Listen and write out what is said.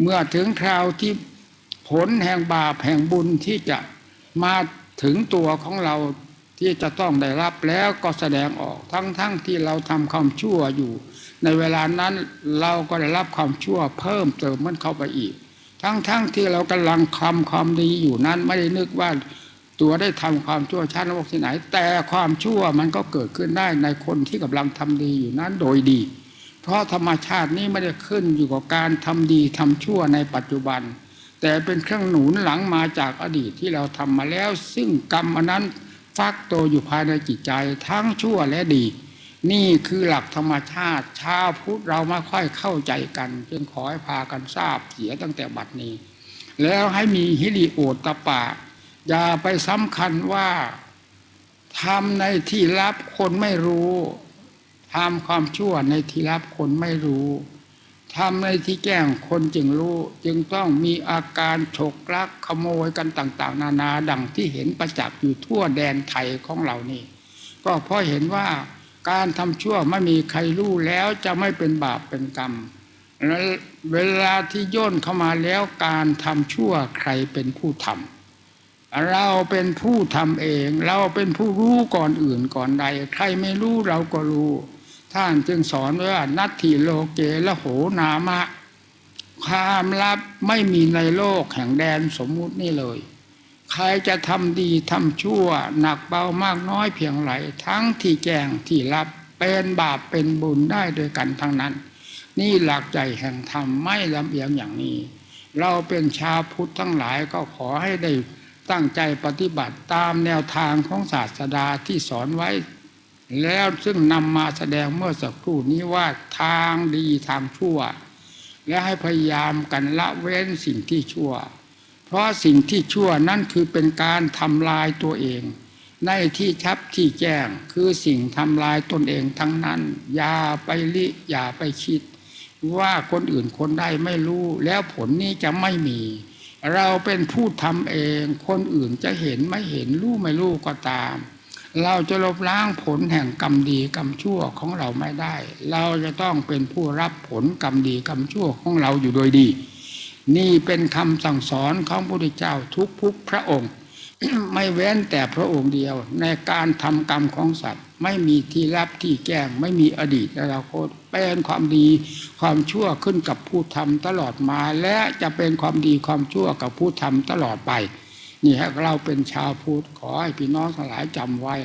เมื่อถึงคราวที่ผลแห่งบาปแห่งบุญที่จะมาถึงตัวของเราที่จะต้องได้รับแล้วก็แสดงออกทั้งๆทที่เราทำความชั่วอยู่ ในเวลานั้นเราก็ได้รับความชั่วเพิ่มเติมมันเข้าไปอีก ทั้งๆทที่เรากำลังทำความดีอยู่นั้นไม่ได้นึกว่าตัวได้ทำความชั่วชั้นโลกที่ไหน แต่ความชั่วมันก็เกิดขึ้นได้ในคนที่กำลังทำดีอยู่นั้นโดยดี เพราะธรรมชาตินี้ไม่ได้ขึ้นอยู่กับการทำดีทำชั่วในปัจจุบัน แต่เป็นเครื่องหนุนหลังมาจากอดีตที่เราทำมาแล้ว ซึ่งกรรมอันนั้นฟักตัวอยู่ภายในจิตใจทั้งชั่วและดี นี่คือหลักธรรมชาติชาวพุทธเราไม่ค่อยเข้าใจกัน จึงขอให้พากันทราบเสียตั้งแต่บัดนี้ แล้วให้มีฮิริโอตตปะ อย่าไปสำคัญว่าทำในที่ลับคนไม่รู้ ทำความชั่วในที่ลับคนไม่รู้ทำในที่แจ้งคนจึงรู้ จึงต้องมีอาการฉกลักขโมยกันต่าง ๆ นานาดังที่เห็นประจักษ์อยู่ทั่วแดนไทยของเรานี่ ก็เพราะเห็นว่าการทำชั่วไม่มีใครรู้แล้วจะไม่เป็นบาปเป็นกรรมแล้วเวลาที่ย่นเข้ามาแล้วการทำชั่วใครเป็นผู้ทำเราเป็นผู้ทำเอง เราเป็นผู้รู้ก่อนอื่นก่อนใด ใครไม่รู้เราก็รู้ ท่านจึงสอนว่านัตถิโลเกละโหนามะ ความลับไม่มีในโลกแห่งแดนสมมุตินี่เลย ใครจะทำดีทำชั่ว หนักเบามากน้อยเพียงไรทั้งที่แจงที่รับเป็นบาปเป็นบุญได้ด้วยกันทั้งนั้น นี่หลักใจแห่งธรรมไม่ลำเอียงอย่างนี้ เราเป็นชาวพุทธทั้งหลายก็ขอให้ได้ตั้งใจปฏิบัติตามแนวทางของศาสดาที่สอนไว้ แล้วซึ่งนำมาแสดงเมื่อสักครู่นี้ว่าทางดีทางชั่ว และให้พยายามกันละเว้นสิ่งที่ชั่ว เพราะสิ่งที่ชั่วนั่นคือเป็นการทำลายตัวเอง ในที่ชับที่แจ้งคือสิ่งทำลายตนเองทั้งนั้น อย่าไปลิอย่าไปคิด ว่าคนอื่นคนใดไม่รู้ แล้วผลนี้จะไม่มี เราเป็นผู้ทำเอง คนอื่นจะเห็นไม่เห็นรู้ไม่รู้ก็ตาม เราจะลบล้างผลแห่งกรรมดีกรรมชั่วของเราไม่ได้ เราจะต้องเป็นผู้รับผลกรรมดีกรรมชั่วของเราอยู่โดยดี นี่เป็นคำสั่งสอนของพระพุทธเจ้าทุกพุกพระองค์ ไม่เว้นแต่พระองค์เดียว ในการทำกรรมของสัตว์ ไม่มีที่รับที่แก้งไม่มีอดีตและอนาคตเป็นความดีความชั่วขึ้นกับผู้ทำตลอดมา และจะเป็นความดีความชั่วกับผู้ทำตลอดไป นี่ฮะเราเป็นชาวพุทธขอให้พี่น้องทั้งหลายจำไว้